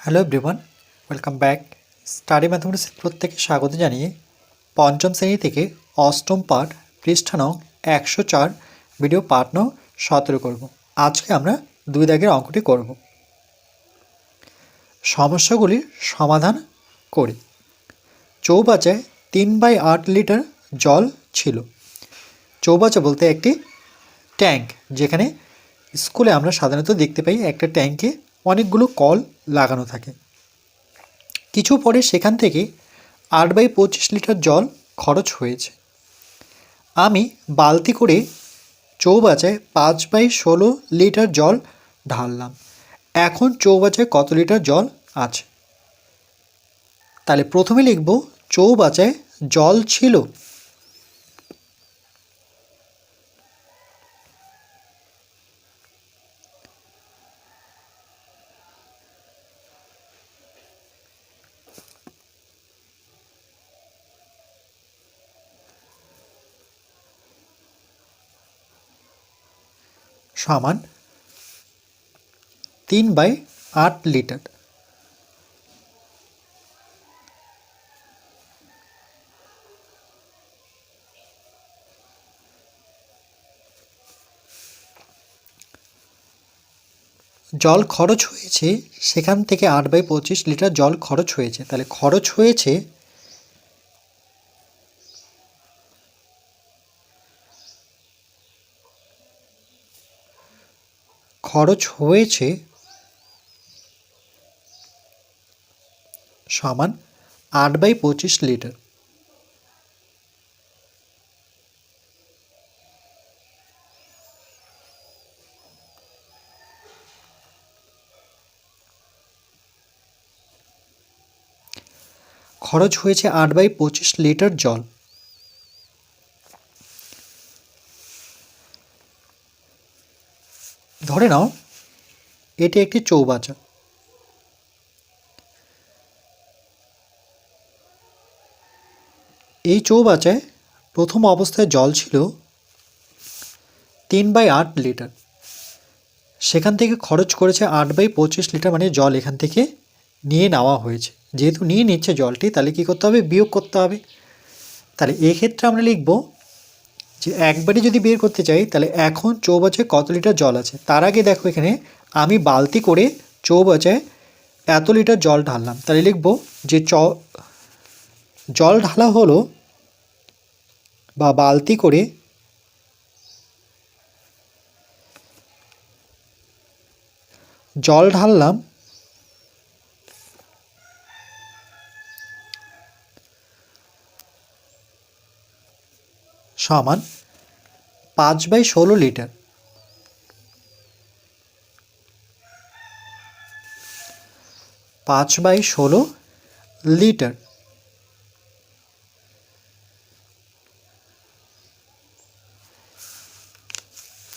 Hello everyone welcome back study ম্যাথমেটিক্সের প্রত্যেকে স্বাগত জানিয়ে পঞ্চম শ্রেণি থেকে অষ্টম পাঠ পৃষ্ঠা নং একশো চার ভিডিও পাঠ নং সতেরো করব। আজকে আমরা দুই দাগের অঙ্কটি করব। সমস্যাগুলির সমাধান করি। চৌবাচায় তিন বাই আট লিটার জল ছিল। চৌবাচা বলতে একটি ট্যাঙ্ক, যেখানে স্কুলে আমরা সাধারণত দেখতে পাই একটা ট্যাঙ্কে অনেকগুলো কল লাগানো থাকে। কিছু পরে সেখান থেকে আট বাই পঁচিশ লিটার জল খরচ হয়েছে। আমি বালতি করে চৌবাচায় পাঁচ বাই ষোলো লিটার জল ঢাললাম। এখন চৌবাচায় কত লিটার জল আছে? তাহলে প্রথমে লিখব, চৌবাচায় জল ছিল সমান তিন বাই আট লিটার। জল খরচ হয়েছে সেখান থেকে আট বাই পঁচিশ লিটার জল খরচ হয়েছে। তাহলে খরচ হয়েছে খরচ হয়েছে সমান আট বাই পঁচিশ লিটার। খরচ হয়েছে আট বাই পঁচিশ লিটার জল। ধরে নাও, এটি একটি চৌবাচা। এই চৌবাচায় প্রথম অবস্থায় জল ছিল তিন বাই আট লিটার। সেখান থেকে খরচ করেছে আট বাই পঁচিশ লিটার মানে জল এখান থেকে নিয়ে নেওয়া হয়েছে। যেহেতু নিয়ে নিচ্ছে জলটি, তাহলে কী করতে হবে? বিয়োগ করতে হবে। তাহলে এক্ষেত্রে আমরা লিখব যে একবারই যদি বের করতে চাই, তাহলে এখন চৌবাচায় কত লিটার জল আছে? তার আগে দেখো এখানে আমি বালতি করে চৌবাচায় এত লিটার জল ঢাললাম। তাহলে লিখব যে চ, জল ঢালা হলো বা বালতি করে জল ঢাললাম সমান পাঁচ বাই ষোলো লিটার। পাঁচ বাই ষোলো লিটার।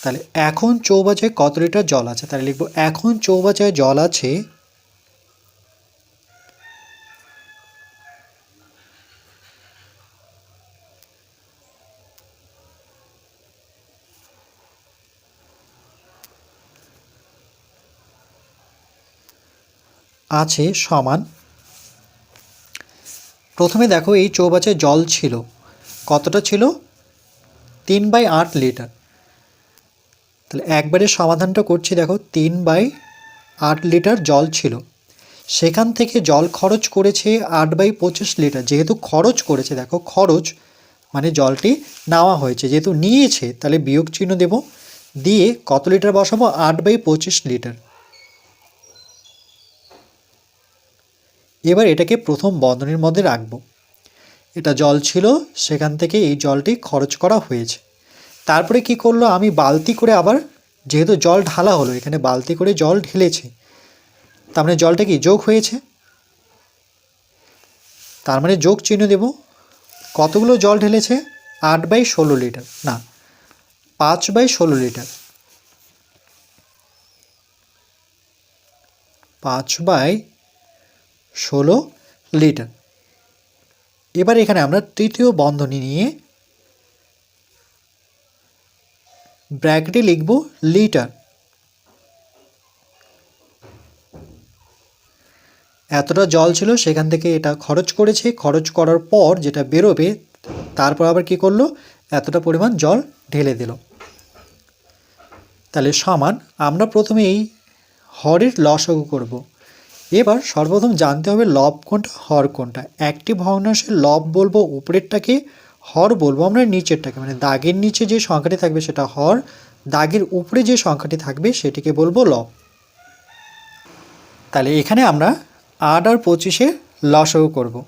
তাহলে এখন চৌবাচায় কত লিটার জল আছে? তাহলে লিখব, এখন চৌবাচায় জল আছে আছে সমান। প্রথমে দেখো এই চৌবাচে জল ছিল। কতটা ছিল? তিন বাই আট লিটার। তাহলে একবারে সমাধানটা করছি, দেখো, তিন বাই আট লিটার জল ছিল। সেখান থেকে জল খরচ করেছে আট বাই পঁচিশ লিটার। যেহেতু খরচ করেছে, দেখো, খরচ মানে জলটি নেওয়া হয়েছে। যেহেতু নিয়েছে, তাহলে বিয়োগ চিহ্ন দেব। দিয়ে কত লিটার বসাবো? আট বাই পঁচিশ লিটার। এবার এটাকে প্রথম বন্ধনীর মধ্যে রাখব। এটা জল ছিল, সেখান থেকে এই জলটি খরচ করা হয়েছে। তারপরে কি করল, আমি বালতি করে আবার, যেহেতু জল ঢালা হলো, এখানে বালতি করে জল ঢেলেছে। তার মানে জলটা কি, যোগ হয়েছে? তার মানে যোগ চিহ্ন দেব। কতগুলো জল ঢেলেছে? আট বাই ষোলো লিটার। না, পাঁচ বাই ষোলো লিটার। পাঁচ বাই ষোলো লিটার। এবার এখানে আমরা তৃতীয় বন্ধনী নিয়ে ব্র্যাকেটে লিখব লিটার। এতটা জল ছিল, সেখান থেকে এটা খরচ করেছে। খরচ করার পর যেটা বেরোবে, তারপর আবার কি করল? এতটা পরিমাণ জল ঢেলে দিল। তাহলে সমান আমরা প্রথমে এই হরের লসাগু করব। এবার সর্বপ্রথম জানতে হবে লব কোনটা, হর কোনটা। একটি ভগ্নাংশের লব বলব উপরেরটাকে, হর বলব আমরা নিচেরটাকে। মানে দাগের নিচে যে সংখ্যাটি থাকবে সেটা হর, দাগের উপরে যে সংখ্যাটি থাকবে সেটিকে বলব লব। তাহলে এখানে আমরা আট আর পঁচিশে লসও করব।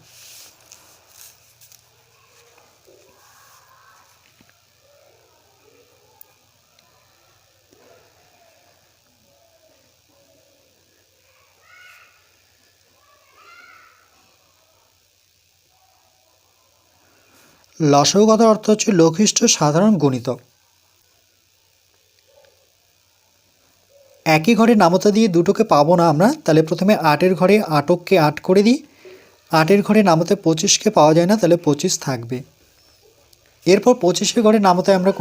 লসাগু কথার অর্থ হচ্ছে লঘিষ্ঠ সাধারণ গণিতক একই ঘরে নামতা দিয়ে দুটোকে পাবো না আমরা, তাহলে প্রথমে আটের ঘরে আটককে আট করে দিই। আটের ঘরে নামতে পঁচিশকে পাওয়া যায় না, তাহলে পঁচিশ থাকবে। এরপর পঁচিশের ঘরে নামতায় আমরা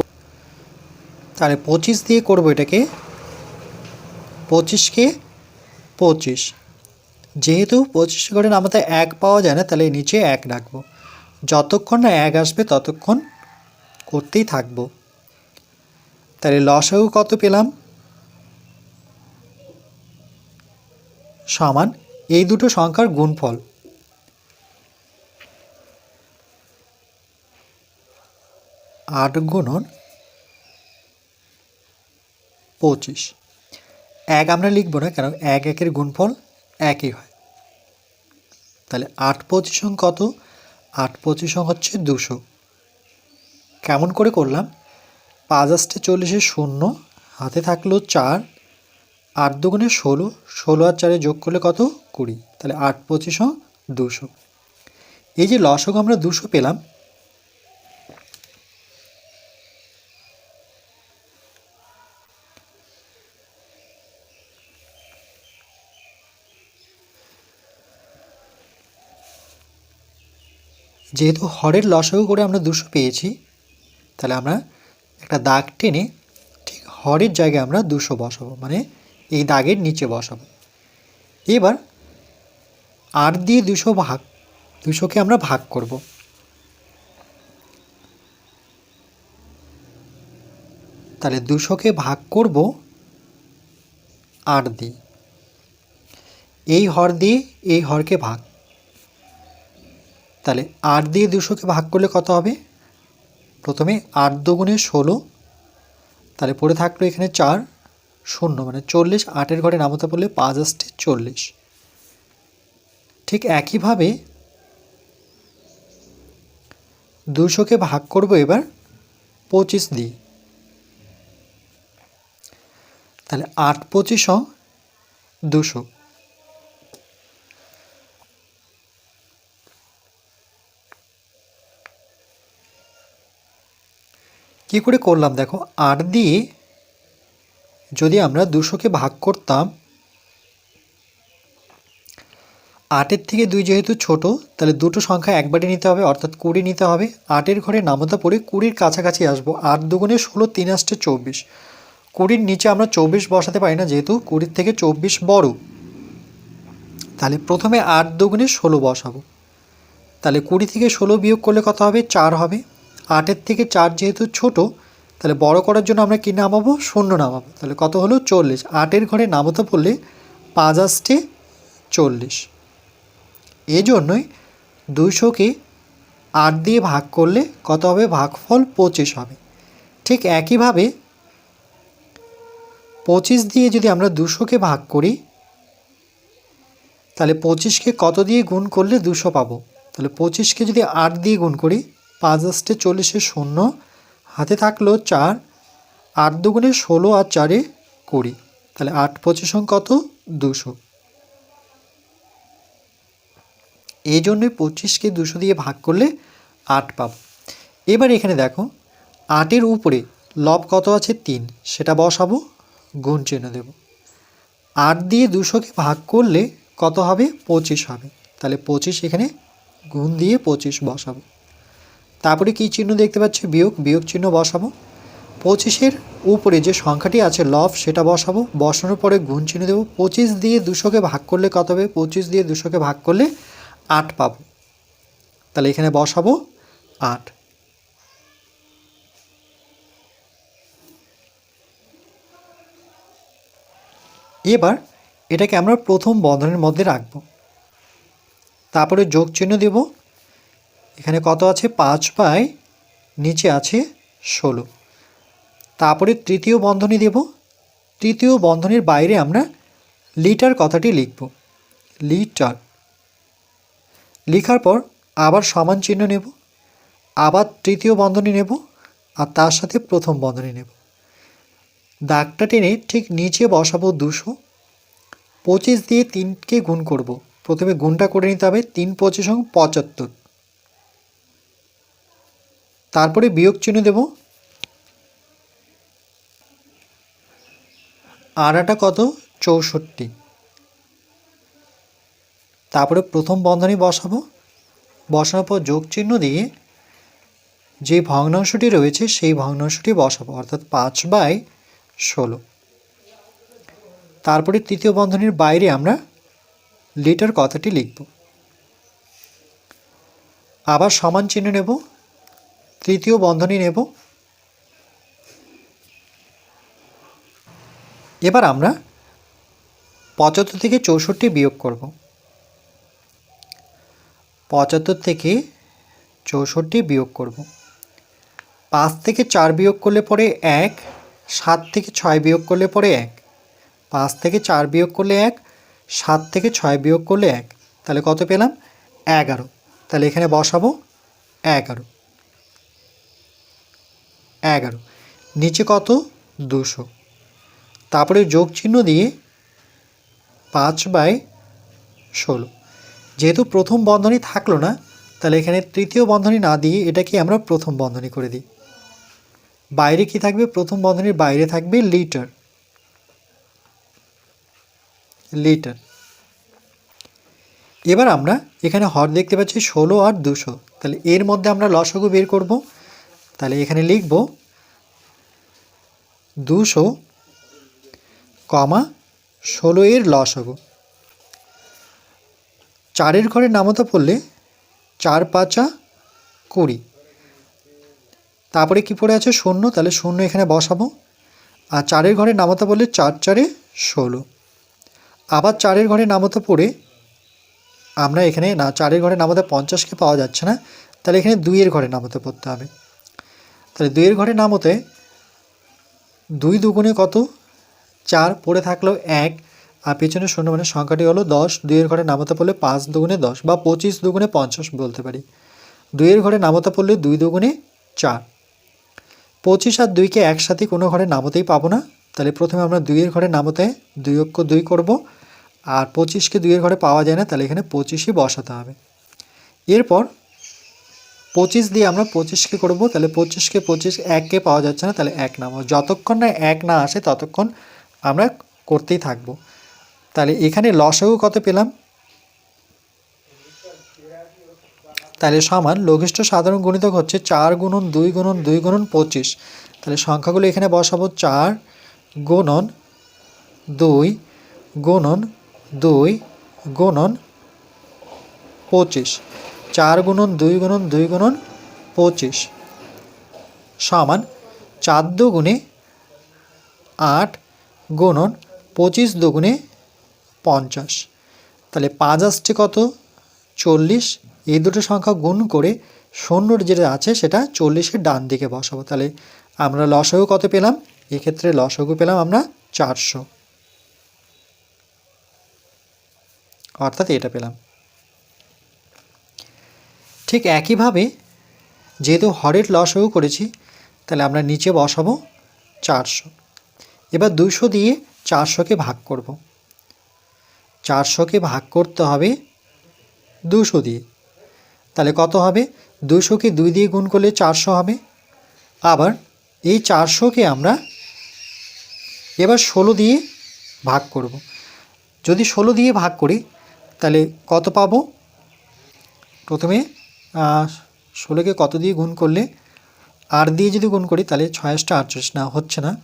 তাহলে পঁচিশ দিয়ে করব এটাকে। পঁচিশকে পঁচিশ। যেহেতু পঁচিশ ঘরে নামতে এক পাওয়া যায় না, তাহলে নিচে এক রাখব। যতক্ষণ না এক আসবে, ততক্ষণ করতেই থাকব। তাহলে লসাগু কত পেলাম? সমান এই দুটো সংখ্যার গুণফল। আট গুণন পঁচিশ। এক আমরা লিখব না কেন এক একের গুণফল একই হয়। তাহলে আট পঁচিশং কত? আট পঁচিশ হচ্ছে দুশো। কেমন করে করলাম? পাঁচ আসতে চল্লিশে শূন্য, হাতে থাকল চার, আট দুগুণে ষোলো ষোলো আর চারে যোগ করলে কত? কুড়ি। তাহলে আট পঁচিশও দুশো। এই যে লসক আমরা দুশো পেলাম যেহেতু হরের লসাগু করে আমরা দুশো পেয়েছি, তাহলে আমরা একটা দাগ টেনে ঠিক হরের জায়গায় আমরা দুশো বসাবো মানে এই দাগের নিচে বসাবো। এবার আট দিয়ে দুশো ভাগ, দুশোকে আমরা ভাগ করব। তাহলে দুশোকে ভাগ করব আট দিয়ে। এই হর দিয়ে এই হরকে ভাগ তাহলে আট দিয়ে দুশোকে ভাগ করলে কত হবে? প্রথমে আট দুগুণে ষোলো, তাহলে পড়ে থাকল এখানে চার, শূন্য মানে চল্লিশ, আটের ঘরে নামতে পড়লে পাঁচ আসতে চল্লিশ। ঠিক একইভাবে দুশোকে ভাগ করব এবার পঁচিশ দিয়ে। তাহলে আট পঁচিশ দুশো। কী করে করলাম দেখো? আট দিয়ে যদি আমরা দুশোকে ভাগ করতাম, আটের থেকে দুই যেহেতু ছোট, তাহলে দুটো সংখ্যা একবারে নিতে হবে, অর্থাৎ কুড়ি নিতে হবে। আটের ঘরে নামতা পড়ে কুড়ির কাছাকাছি আসব। আট দুগুণে ষোলো, তিন আসছে চব্বিশ। কুড়ির নিচে আমরা চব্বিশ বসাতে পারি না, যেহেতু কুড়ির থেকে চব্বিশ বড়। তাহলে প্রথমে আট দুগুণে ষোলো বসাবো। তাহলে কুড়ি থেকে ষোলো বিয়োগ করলে কত হবে? চার হবে। আটের থেকে চার যেহেতু ছোট, তাহলে বড় করার জন্য আমরা কী নামাবো? শূন্য নামাবো। তাহলে কত হলো? চল্লিশ। আটের ঘরে নামতে পড়লে পাঁচ আসতে চল্লিশ। এই জন্যই দুইশোকে আট দিয়ে ভাগ করলে কত হবে? ভাগফল পঁচিশ হবে। ঠিক একইভাবে পঁচিশ দিয়ে যদি আমরা দুশোকে ভাগ করি, তাহলে পঁচিশকে কত দিয়ে গুণ করলে দুশো পাবো? তাহলে পঁচিশকে যদি আট দিয়ে গুণ করি পাঁচ আসতে চল্লিশে শূন্য, হাতে থাকল চার, আট দুগুণে ষোলো আর চারে কুড়ি। তাহলে আট পঁচিশ কত? দুশো। এই জন্যই পঁচিশকে দুশো দিয়ে ভাগ করলে আট পাব। এবার এখানে দেখো, আটের উপরে লব কত আছে? তিন। সেটা বসাবো, গুণ চিহ্ন দেব। আট দিয়ে দুশোকে ভাগ করলে কত হবে? পঁচিশ হবে। তাহলে পঁচিশ এখানে গুণ দিয়ে পঁচিশ বসাবো। তারপরে কী চিহ্ন দেখতে পাচ্ছি? বিয়োগ বিয়োগ চিহ্ন বসাবো। পঁচিশের উপরে যে সংখ্যাটি আছে, লব, সেটা বসাবো। বসানোর পরে গুণ চিহ্ন দেবো। পঁচিশ দিয়ে দুশোকে ভাগ করলে কত হবে? পঁচিশ দিয়ে দুশোকে ভাগ করলে আট পাবো। তাহলে এখানে বসাবো আট। এবার এটাকে আমরা প্রথম বন্ধনের মধ্যে রাখব। তারপরে যোগ চিহ্ন দেব। এখানে কত আছে? পাঁচ বাই নিচে আছে ষোলো। তারপরে তৃতীয় বন্ধনী দেব। তৃতীয় বন্ধনীর বাইরে আমরা লিটার কথাটি লিখব। লিটার। লিখার পর আবার সমান চিহ্ন নেব। আবার তৃতীয় বন্ধনী নেব আর তার সাথে প্রথম বন্ধনী নেব। দাগটা টেনে ঠিক নিচে বসাবো দুশো। পঁচিশ দিয়ে তিনকে গুণ করব। প্রথমে গুণটা করে নিতে হবে তিন পঁচিশ পঁচাত্তর। তারপরে বিয়োগ চিহ্ন দেব। আড়াটা কত? চৌষট্টি। তারপরে প্রথম বন্ধনী বসাবো। বসানোর পর যোগ চিহ্ন দিয়ে যে ভগ্নাংশটি রয়েছে সেই ভগ্নাংশটি বসাবো, অর্থাৎ পাঁচ বাই ষোলো। তারপরে তৃতীয় বন্ধনীর বাইরে আমরা লিটার কথাটি লিখব। আবার সমান চিহ্ন নেব। তৃতীয় বন্ধনী নেব। এবার আমরা পঁচাত্তর থেকে চৌষট্টি বিয়োগ করব। পঁচাত্তর থেকে চৌষট্টি বিয়োগ করব। পাঁচ থেকে চার বিয়োগ করলে পরে এক, সাত থেকে ছয় বিয়োগ করলে পরে এক। পাঁচ থেকে চার বিয়োগ করলে এক, সাত থেকে ছয় বিয়োগ করলে এক। তাহলে কত পেলাম? এগারো। তাহলে এখানে বসাবো এগারো। এগারো। নিচে কত? দুশো। তারপরে যোগ চিহ্ন দিয়ে পাঁচ বাই ষোলো। যেহেতু প্রথম বন্ধনী থাকল না, তাহলে এখানে তৃতীয় বন্ধনী না দিয়ে এটাকে আমরা প্রথম বন্ধনী করে দিই। বাইরে কি থাকবে? প্রথম বন্ধনীর বাইরে থাকবে লিটার। লিটার। এবার আমরা এখানে হর দেখতে পাচ্ছি ষোলো আর দুশো। তাহলে এর মধ্যে আমরা লসগু বের করব। তাহলে এখানে লিখব দুশো কমা ষোলো এর লসগু চারের ঘরে নামতা পড়লে চার পাঁচা কুড়ি। তারপরে কি পড়ে আছে? শূন্য। তাহলে শূন্য এখানে বসাবো। আর চারের ঘরে নামতা বললে চার চারে ষোলো। আবার চারের ঘরে নামতে পড়ে আমরা এখানে, না, চারের ঘরে নামতে পঞ্চাশকে পাওয়া যাচ্ছে না। তাহলে এখানে দুইয়ের ঘরে নামতে পড়তে হবে। তাহলে দুইয়ের ঘরে নামতে দুই দুগুণে কত? চার পড়ে থাকল এক। আর পেছনে শূন্য মানে সংখ্যাটি হলো দশ। দুইয়ের ঘরে নামতে পড়লে পাঁচ দুগুণে দশ বা পঁচিশ দুগুণে পঞ্চাশ বলতে পারি। দুইয়ের ঘরে নামতে পড়লে দুই দুগুণে চার। পঁচিশ আর দুইকে একসাথে কোনো ঘরে নামতেই পাবো না। তাহলে প্রথমে আমরা দুইয়ের ঘরে নামতে দুই অক্ষ দুই করব। আর পঁচিশকে দুইয়ের ঘরে পাওয়া যায় না, তাহলে এখানে পঁচিশই বসাতে হবে। এরপর পঁচিশ দিয়ে আমরা পঁচিশকে করব, তাহলে পঁচিশকে পঁচিশ এককে পাওয়া যাচ্ছে না, তাহলে এক নামো। যতক্ষণ না এক না আসে, ততক্ষণ আমরা করতেই থাকব। তাহলে এখানে লসগু কত পেলাম? তাহলে সমান, লঘিষ্ঠ সাধারণ গুণিতক হচ্ছে চার গুণন দুই গুণন দুই গুণন পঁচিশ। তাহলে সংখ্যাগুলো এখানে বসাবো, চার গুণন দুই গুণন দুই গুণন পঁচিশ। চার গুণন দুই গুণন দুই গুণন পঁচিশ সমান চার দুগুণে আট গুণন পঁচিশ দুগুণে পঞ্চাশ। তাহলে পাঁচ আসছে কত? চল্লিশ। এই দুটো সংখ্যা গুণ করে শূন্যর যেটা আছে সেটা চল্লিশের ডান দিকে বসাবো। তাহলে আমরা লসগু কত পেলাম? এক্ষেত্রে লসগু পেলাম আমরা চারশো। অর্থাৎ এটা পেলাম। ঠিক একইভাবে যেহেতু হরের লসগু করেছি, তাহলে আমরা নিচে বসাবো চারশো। এবার দুশো দিয়ে চারশোকে ভাগ করব। চারশোকে ভাগ করতে হবে দুশো দিয়ে। তাহলে কত হবে? দুশোকে দুই দিয়ে গুণ করলে চারশো হবে। আবার এই চারশোকে আমরা এবার ষোলো দিয়ে ভাগ করব। যদি ষোলো দিয়ে ভাগ করি, তাহলে কত পাবো? প্রথমে ষোলোকে কত দিয়ে গুণ করলে আর দিয়ে যদি গুণ করি, তাহলে ছয় আটটা আটচল্লিশ। না, হচ্ছে না।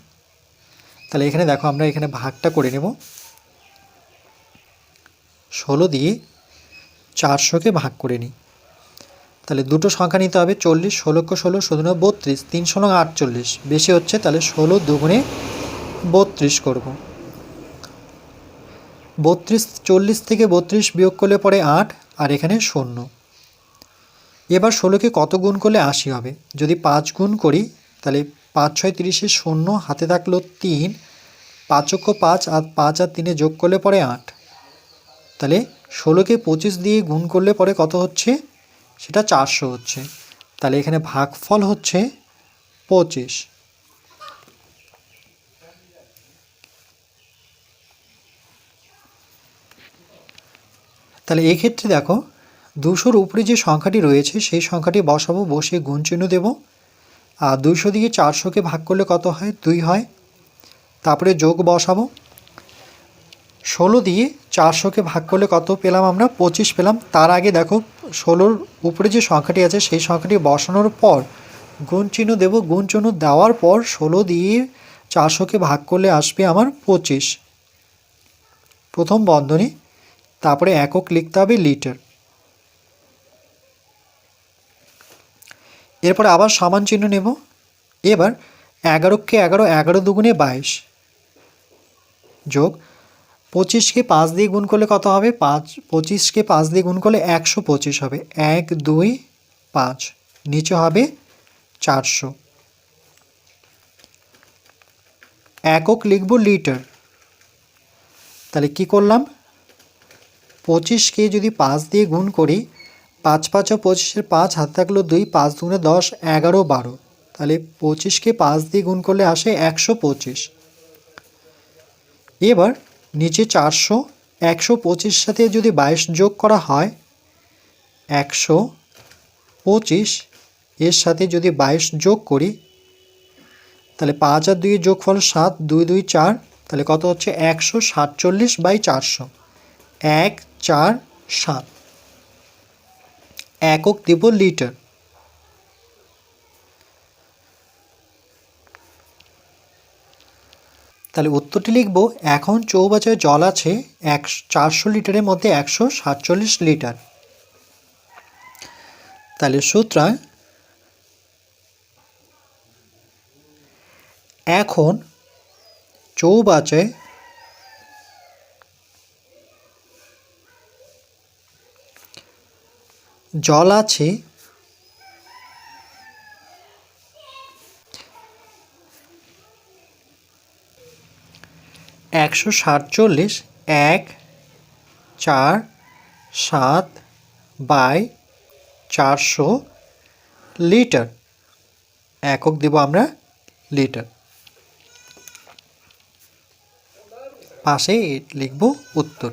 তাহলে এখানে দেখো, আমরা এখানে ভাগটা করে নেব। ষোলো দিয়ে চারশোকে ভাগ করে নিই। তাহলে দুটো সংখ্যা নিতে হবে, চল্লিশ, ষোলোকে ষোলো ষোলো নয় বত্রিশ, তিনশো নয় আটচল্লিশ। বেশি হচ্ছে, তাহলে ষোলো দুগুণে বত্রিশ করব। বত্রিশ, চল্লিশ থেকে বত্রিশ বিয়োগ করলে পরে আট, আর এখানে শূন্য। এবার ষোলোকে কত গুণ করলে আশি হবে? যদি পাঁচ গুণ করি, তাহলে পাঁচ ছয় তিরিশে শূন্য, হাতে থাকল তিন পাঁচক্য পাঁচ আর পাঁচ আর তিনে যোগ করলে পরে আট। তাহলে ষোলোকে পঁচিশ দিয়ে গুণ করলে পরে কত হচ্ছে? সেটা চারশো হচ্ছে। তাহলে এখানে ভাগফল হচ্ছে পঁচিশ। তাহলে এক্ষেত্রে দেখো দুশোর উপরে যে সংখ্যাটি রয়েছে, সেই সংখ্যাটি বসাবো, বসে গুণ চিহ্ন দেব। আর দুইশো দিয়ে চারশোকে ভাগ করলে কত হয়? দুই হয়। তারপরে যোগ বসাবো। ষোলো দিয়ে চারশোকে ভাগ করলে কত পেলাম আমরা? পঁচিশ পেলাম। তার আগে দেখো, ষোলোর উপরে যে সংখ্যাটি আছে, সেই সংখ্যাটি বসানোর পর গুণ চিহ্ন দেবো। গুণ চিহ্ন দেওয়ার পর ষোলো দিয়ে চারশোকে ভাগ করলে আসবে আমার পঁচিশ। প্রথম বন্ধনী। তারপরে একক লিখতে হবে লিটার। এরপর আবার সমান চিহ্ন নেব। এবার এগারোকে এগারো এগারো দুগুণে বাইশ যোগ পঁচিশকে পাঁচ দিয়ে গুণ করলে কত হবে? পাঁচ পঁচিশকে পাঁচ দিয়ে গুণ করলে একশো পঁচিশ হবে। এক, দুই, পাঁচ। নিচে হবে চারশো। একক লিখব লিটার। তাহলে কি করলাম? পঁচিশকে যদি পাঁচ দিয়ে গুণ করি পাঁচ পাঁচ ও পঁচিশের পাঁচ, হাত থাকল দুই, পাঁচ দুগুণে দশ, এগারো, বারো। তাহলে পঁচিশকে পাঁচ দিয়ে গুণ করলে আসে একশো পঁচিশ। এবার নিচে চারশো, একশো পঁচিশ সাথে যদি বাইশ যোগ করা হয়, একশো পঁচিশ এর সাথে যদি বাইশ যোগ করি, তাহলে পাঁচ আর দুই যোগফল সাত, দুই দুই, চার, তাহলে কত হচ্ছে একশো সাতচল্লিশ বাই চারশো। এক, চার, সাত। একক দেব লিটার। তাহলে উত্তরটি লিখব, এখন চৌবাচায় জল আছে এক চারশো লিটারের মধ্যে একশো সাতচল্লিশ লিটার। তাহলে সুতরাং, এখন চৌবাচায় জল আছে। একশো সাতচল্লিশ, এক, চার, সাত বাই চারশো লিটার। একক দেব আমরা লিটার। পাশে লিখব উত্তর।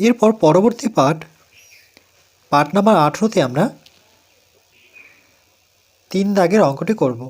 এরপর পরবর্তী পাঠ পাঠ নাম্বার আঠেরোতে আমরা তিন দাগের অঙ্কটি করব।